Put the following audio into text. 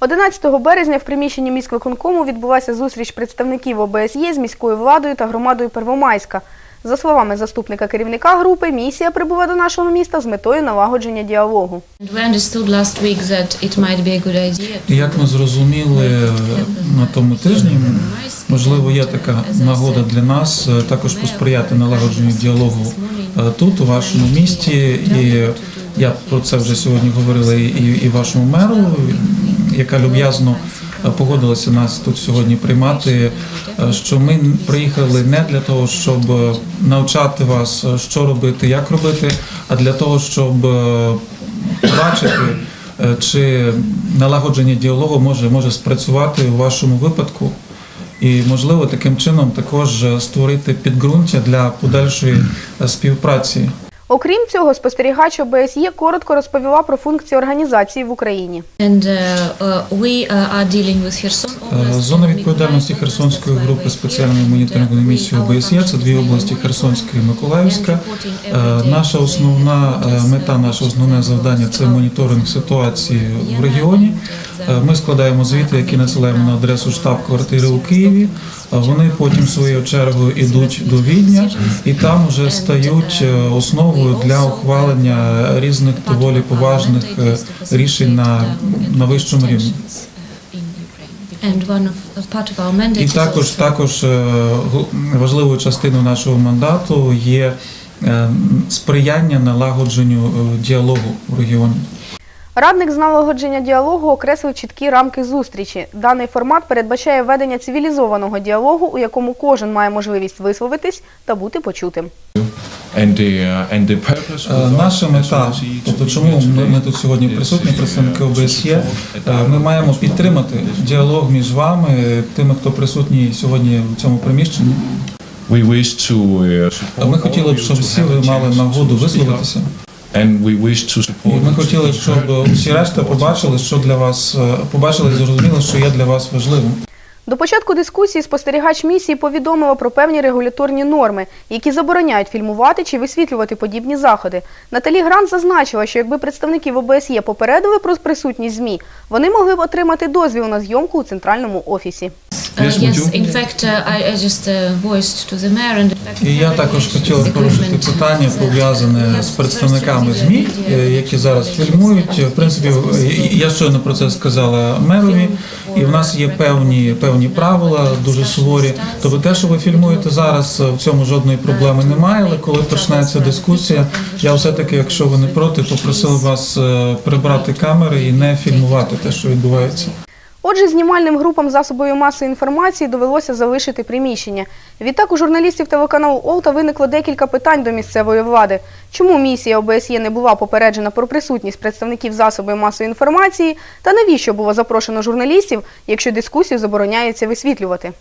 11 березня в приміщенні міськвиконкому відбулася зустріч представників ОБСЄ з міською владою та громадою Первомайська. За словами заступника керівника групи, місія прибула до нашого міста з метою налагодження діалогу. Як ми зрозуміли на тому тижні, можливо, є така нагода для нас е, також посприяти налагодженню діалогу е, тут, у вашому місті. І я про це вже сьогодні говорила і, і вашому меру, яка люб'язно е, погодилася нас тут сьогодні приймати. е, Що ми приїхали не для того, щоб е, навчати вас, що робити, як робити, а для того, щоб побачити. Е, Чи налагодження діалогу може, може спрацювати у вашому випадку, і можливо таким чином також створити підґрунтя для подальшої співпраці. Окрім цього, спостерігач ОБСЄ коротко розповіла про функції організації в Україні. uh, uh, uh, Е, Зона відповідальності Херсонської групи спеціальної моніторингової місії ОБСЄ. Це дві області Херсонська і Миколаївська. Е, day Наша основна е, мета, наше основне завдання це моніторинг ситуації в регіоні. Е, Ми складаємо звіти, які надсилаємо на адресу штаб-квартири у Києві. Е, Вони потім своєю чергою йдуть до Відня і там вже стають е, основою для ухвалення різних доволі поважних рішень на, на вищому рівні. І також також важливою частиною нашого мандату є сприяння налагодженню діалогу в регіоні. Радник з налагодження діалогу окреслив чіткі рамки зустрічі. Даний формат передбачає ведення цивілізованого діалогу, у якому кожен має можливість висловитись та бути почутим. Uh, Е, Наша мета, тобто чому ми, тут сьогодні присутні, uh, представники ОБСЄ, е, ми маємо підтримати діалог між вами, тими, хто присутній сьогодні в цьому приміщенні. Uh, Ми хотіли б, щоб всі ви мали нагоду висловитися. And we wish to І support ми хотіли, щоб усі решта побачили, що для вас е, побачили і зрозуміли, що є для вас важливим. До початку дискусії спостерігач місії повідомила про певні регуляторні норми, які забороняють фільмувати чи висвітлювати подібні заходи. Наталі Грант зазначила, що якби представників ОБСЄ попередили про присутність ЗМІ, вони могли б отримати дозвіл на зйомку у центральному офісі. Uh, Yes, yes, in fact, I, I just voiced to the mayor and in fact, І я також хотіла порушити питання пов'язане з представниками ЗМІ, які зараз фільмують. В принципі, я щойно про це сказала мерові, і в нас є певні певні правила, дуже суворі. Тобто, те, що ви фільмуєте зараз, в цьому жодної проблеми немає. Але коли почнеться дискусія, я все таки, якщо ви не проти, попросив вас прибрати камери і не фільмувати те, що відбувається. Отже, знімальним групам засобою маси інформації довелося залишити приміщення. Відтак у журналістів телеканалу Олта виникло декілька питань до місцевої влади. Чому місія ОБСЄ не була попереджена про присутність представників засобів масової інформації та навіщо було запрошено журналістів, якщо дискусію забороняється висвітлювати?